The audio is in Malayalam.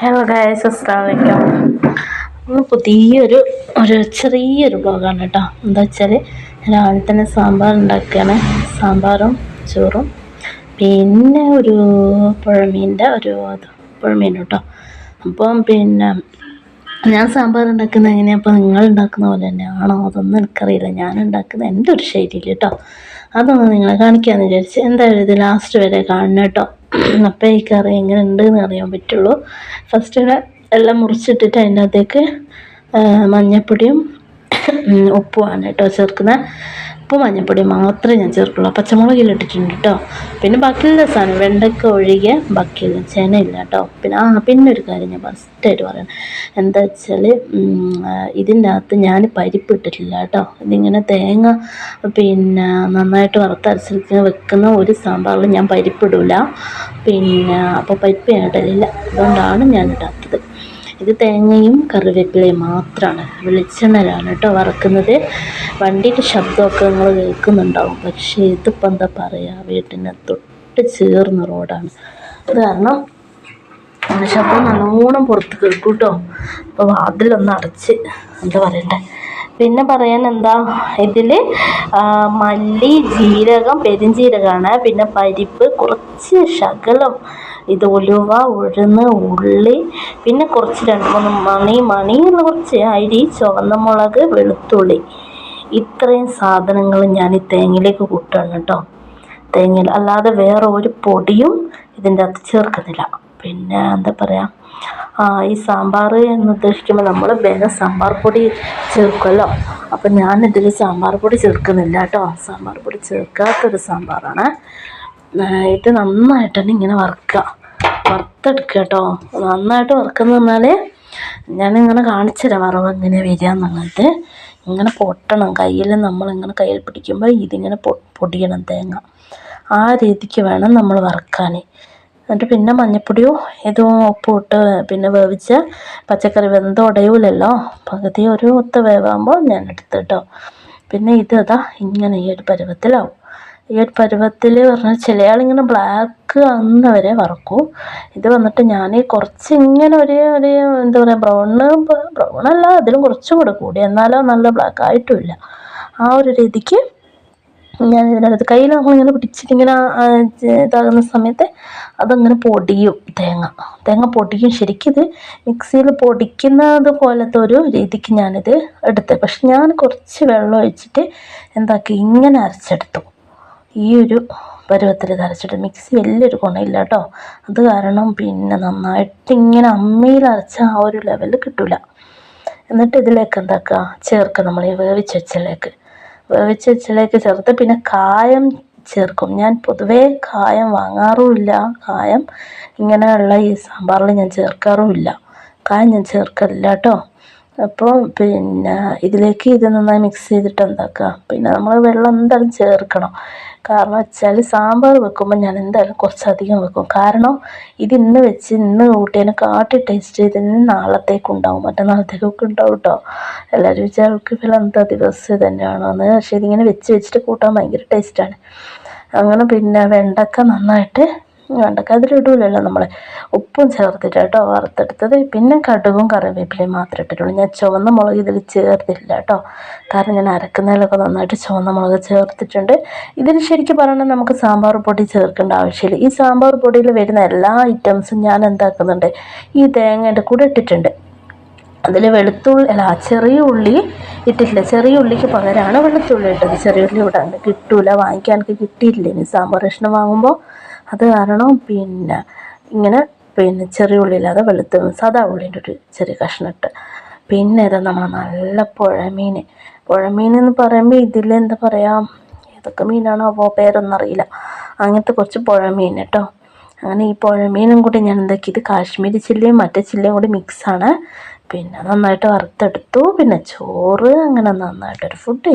ഹലോ ഗായ്സ് അസ്സാമലൈക്കും ഇന്ന് പുതിയൊരു ഒരു ചെറിയൊരു ബ്ലോഗാണ് കേട്ടോ. എന്താ വെച്ചാൽ രാവിലെ തന്നെ സാമ്പാർ ഉണ്ടാക്കുകയാണ്. സാമ്പാറും ചോറും. പിന്നെ ഒരു പുഴമീന്റെ ഒരു ഇത് പുഴമീൻ കേട്ടോ. അപ്പം പിന്നെ ഞാൻ സാമ്പാർ ഉണ്ടാക്കുന്നത് എങ്ങനെയാണ് അപ്പോൾ നിങ്ങൾ ഉണ്ടാക്കുന്ന പോലെ തന്നെയാണോ? അതൊന്നും എനിക്കറിയില്ല. ഞാൻ ഉണ്ടാക്കുന്ന എന്റെ ഒരു ശൈലിയിൽ കേട്ടോ. അതൊന്ന് നിങ്ങളെ കാണിക്കാമെന്ന് വിചാരിച്ച്. എന്തായാലും ഇത് ലാസ്റ്റ് വരെ കാണണം കേട്ടോ. അപ്പോൾ ഈ കറി എങ്ങനെ ഉണ്ടെന്ന് അറിയാൻ പറ്റുള്ളൂ. ഫസ്റ്റ് എല്ലാം മുറിച്ചിട്ടിട്ട് അതിന്റെ അകത്തേക്ക് ഉം, ഉപ്പുമാണ് കേട്ടോ ചേർക്കുന്നത്. ഉപ്പും മഞ്ഞൾപ്പൊടി മാത്രമേ ഞാൻ ചേർക്കുള്ളൂ. പച്ചമുളകിൽ ഇട്ടിട്ടുണ്ട് കേട്ടോ പിന്നെ ബാക്കിയുള്ള സാധനം വെണ്ടയ്ക്ക ഒഴികെ ബാക്കിയുള്ള ചേനയില്ല കേട്ടോ പിന്നെ ആ പിന്നെ ഒരു കാര്യം ഞാൻ ഫസ്റ്റായിട്ട് പറയണം. എന്താ വെച്ചാൽ ഇതിന്റെ അകത്ത് ഞാൻ പരിപ്പ് ഇട്ടിട്ടില്ല കേട്ടോ ഇതിങ്ങനെ തേങ്ങ പിന്നെ നന്നായിട്ട് വറുത്തരച്ചിട്ട് വെക്കുന്ന ഒരു സാമ്പാറിൽ ഞാൻ പരിപ്പിടില്ല പിന്നെ അപ്പോൾ പരിപ്പ് ഞാൻ ഇടലില്ല. അതുകൊണ്ടാണ് ഞാൻ ഇടാത്തത്. ഇത് തേങ്ങയും കറിവേപ്പിലയും മാത്രമാണ് വെളിച്ചെണ്ണയിലാണ് കേട്ടോ വറക്കുന്നത്. വണ്ടിയുടെ ശബ്ദമൊക്കെ നിങ്ങൾ കേൾക്കുന്നുണ്ടാവും. പക്ഷേ ഇതിപ്പോൾ എന്താ പറയുക വീട്ടിന് തൊട്ട് ചേർന്ന റോഡാണ്. അത് കാരണം ശബ്ദം നല്ലോണം പുറത്ത് കേൾക്കും കേട്ടോ. അപ്പോൾ വാതിലൊന്ന് അടച്ച് എന്താ പറയണ്ടേ? പിന്നെ പറയാൻ എന്താ ഇതിൽ മല്ലി ജീരകം പെരിഞ്ജീരകമാണ് പിന്നെ പരിപ്പ് കുറച്ച് ശകലം ഇത് ഉലുവ ഉഴുന്ന് ഉള്ളി പിന്നെ കുറച്ച് രണ്ട് മൂന്ന് മണി മണി എന്ന് കുറച്ച് അരി ചുവന്ന മുളക് വെളുത്തുള്ളി. ഇത്രയും സാധനങ്ങൾ ഞാൻ ഈ തേങ്ങയിലേക്ക് കൂട്ടണം കേട്ടോ. തേങ്ങയിൽ അല്ലാതെ വേറെ ഒരു പൊടിയും ഇതിന്റെ അകത്ത് ചേർക്കുന്നില്ല. പിന്നെ എന്താ പറയുക ഈ സാമ്പാർ എന്ന് ഉദ്ദേശിക്കുമ്പോൾ നമ്മൾ വേഗം സാമ്പാർ പൊടി ചേർക്കുമല്ലോ. അപ്പം ഞാനിതിൽ സാമ്പാർ പൊടി ചേർക്കുന്നില്ല കേട്ടോ. സാമ്പാർ പൊടി ചേർക്കാത്തൊരു സാമ്പാറാണ്. ഇത് നന്നായിട്ടാണ് ഇങ്ങനെ വറുക്കുക. വറുത്തെടുക്കുക കേട്ടോ. നന്നായിട്ട് വറുക്കുന്ന പറഞ്ഞാൽ ഞാനിങ്ങനെ കാണിച്ചു തരാം വറവ് എങ്ങനെ വരിക എന്നുള്ളത്. ഇങ്ങനെ പൊട്ടണം. കയ്യിൽ നമ്മളിങ്ങനെ കയ്യിൽ പിടിക്കുമ്പോൾ ഇതിങ്ങനെ പൊടിയണം തേങ്ങ. ആ രീതിക്ക് വേണം നമ്മൾ വറുക്കാൻ എന്നിട്ട് പിന്നെ മഞ്ഞപ്പൊടിയോ ഏതോ ഉപ്പും ഇട്ട് പിന്നെ വേവിച്ച പച്ചക്കറി വെന്ത് ഉടയൂലല്ലോ. പകുതി ഒരു ഒത്ത് വേവാകുമ്പോൾ ഞാൻ എടുത്തിട്ടോ പിന്നെ ഇത് അതാ ഇങ്ങനെ ഈ ഒരു പരുവത്തിലാവും. ഈ ഒരു പരുവത്തിൽ പറഞ്ഞാൽ ചിലയാളിങ്ങനെ ബ്ലാക്ക് ആകുന്ന വരെ വറക്കും. ഇത് വന്നിട്ട് ഞാൻ കുറച്ച് ഇങ്ങനെ ഒരു ഒരു എന്താ പറയുക ബ്രൗണ് ബ്രൗണല്ല അതിലും കുറച്ചും കൂടെ കൂടി. എന്നാലോ നല്ല ബ്ലാക്ക് ആയിട്ടുമില്ല. ആ ഒരു രീതിക്ക് ഞാൻ ഇതിനകത്ത് കയ്യിൽ നമ്മളിങ്ങനെ പിടിച്ചിട്ടിങ്ങനെ ഇതാകുന്ന സമയത്ത് അതങ്ങനെ പൊടിയും തേങ്ങ. തേങ്ങ പൊടിയും ശരിക്കും മിക്സിയിൽ പൊടിക്കുന്നത് പോലത്തെ ഒരു രീതിക്ക് ഞാനിത് എടുത്ത്. പക്ഷെ ഞാൻ കുറച്ച് വെള്ളം ഒഴിച്ചിട്ട് എന്താക്കി ഇങ്ങനെ അരച്ചെടുത്തു. ഈ ഒരു പരുവത്തിൽ അരച്ചിട്ട് മിക്സി വലിയൊരു ഗുണമില്ല കേട്ടോ അത് കാരണം പിന്നെ നന്നായിട്ട് ഇങ്ങനെ അമ്മയിൽ അരച്ച ആ ഒരു ലെവലിൽ കിട്ടില്ല എന്നിട്ട് ഇതിലേക്ക് എന്താക്കുക ചേർക്കുക നമ്മൾ ഈ വേവിച്ച് വെച്ചിലേക്ക് വേവിച്ച് വെച്ചിലേക്ക് ചേർത്ത് പിന്നെ കായം ചേർക്കും. ഞാൻ പൊതുവേ കായം വാങ്ങാറുമില്ല. കായം ഇങ്ങനെയുള്ള ഈ സാമ്പാറിൽ ഞാൻ ചേർക്കാറുമില്ല. കായം ഞാൻ ചേർക്കലില്ല കേട്ടോ അപ്പോൾ പിന്നെ ഇതിലേക്ക് ഇത് നന്നായി മിക്സ് ചെയ്തിട്ട് എന്താക്കുക പിന്നെ നമ്മൾ വെള്ളം എന്തായാലും ചേർക്കണം. കാരണം വെച്ചാൽ സാമ്പാർ വെക്കുമ്പോൾ ഞാൻ എന്തായാലും കുറച്ചധികം വെക്കും. കാരണം ഇത് ഇന്ന് വെച്ച് ഇന്ന് കൂട്ടിയതിനെ കാട്ടി ടേസ്റ്റ് ചെയ്തതിന് നാളത്തേക്ക് ഉണ്ടാവും. മറ്റന്നാളത്തേക്കൊക്കെ ഉണ്ടാവും കേട്ടോ എല്ലാവരും വിചാരിക്കും എന്താ ദിവസം തന്നെയാണോ എന്ന് പക്ഷേ ഇതിങ്ങനെ വെച്ച് വെച്ചിട്ട് കൂട്ടാൻ ഭയങ്കര ടേസ്റ്റാണ് അങ്ങനെ പിന്നെ വെണ്ടക്ക നന്നായിട്ട് വെണ്ടക്ക അതിലിടൂലല്ലോ നമ്മൾ ഉപ്പും ചേർത്തിട്ട് കേട്ടോ വറുത്തെടുത്തത്. പിന്നെ കടുകും കറിവേപ്പിലയും മാത്രമേ ഇട്ടിട്ടുള്ളൂ. ഞാൻ ചുവന്ന മുളക് ഇതിൽ ചേർത്തില്ല കേട്ടോ. കാരണം ഞാൻ അരക്കുന്നതിലൊക്കെ നന്നായിട്ട് ചുവന്ന മുളക് ചേർത്തിട്ടുണ്ട്. ഇതിൽ ശരിക്കും പറഞ്ഞാൽ നമുക്ക് സാമ്പാർ പൊടി ചേർക്കേണ്ട ആവശ്യമില്ല. ഈ സാമ്പാർ പൊടിയിൽ വരുന്ന എല്ലാ ഐറ്റംസും ഞാൻ എന്താക്കുന്നുണ്ട്? ഈ തേങ്ങയുടെ കൂടെ ഇട്ടിട്ടുണ്ട്. അതിൽ വെളുത്തുള്ളി അല്ല ചെറിയ ഉള്ളി ഇട്ടിട്ടില്ല. ചെറിയ ഉള്ളിക്ക് പകരമാണ് വെളുത്തുള്ളി ഇട്ടത്. ചെറിയ ഉള്ളി ഇവിടെ ഉണ്ട് കിട്ടൂല. വാങ്ങിക്കാൻ കിട്ടിയില്ല ഇനി സാമ്പാർ കഷ്ണം വാങ്ങുമ്പോൾ അത് കാരണം പിന്നെ ഇങ്ങനെ പിന്നെ ചെറിയ ഉള്ളിയില്ലാതെ വെളുത്ത സാധാ ഉള്ളിന്റെ ഒരു ചെറിയ കഷ്ണം ഇട്ട് പിന്നെ ഇത് നമ്മൾ നല്ല പുഴമീൻ. പുഴമീൻ എന്ന് പറയുമ്പോൾ ഇതിൽ എന്താ പറയുക ഏതൊക്കെ മീനാണോ അപ്പോൾ പേരൊന്നും അറിയില്ല. അങ്ങനത്തെ കുറച്ച് പുഴമീൻ കേട്ടോ. അങ്ങനെ ഈ പുഴമീനും കൂടി ഞാൻ എന്താക്കി ഇത് കാശ്മീരി ചില്ലയും മറ്റേ ചില്ലയും കൂടി മിക്സാണ് പിന്നെ നന്നായിട്ട് വറുത്തെടുത്തു. പിന്നെ ചോറ് അങ്ങനെ നന്നായിട്ടൊരു ഫുഡ്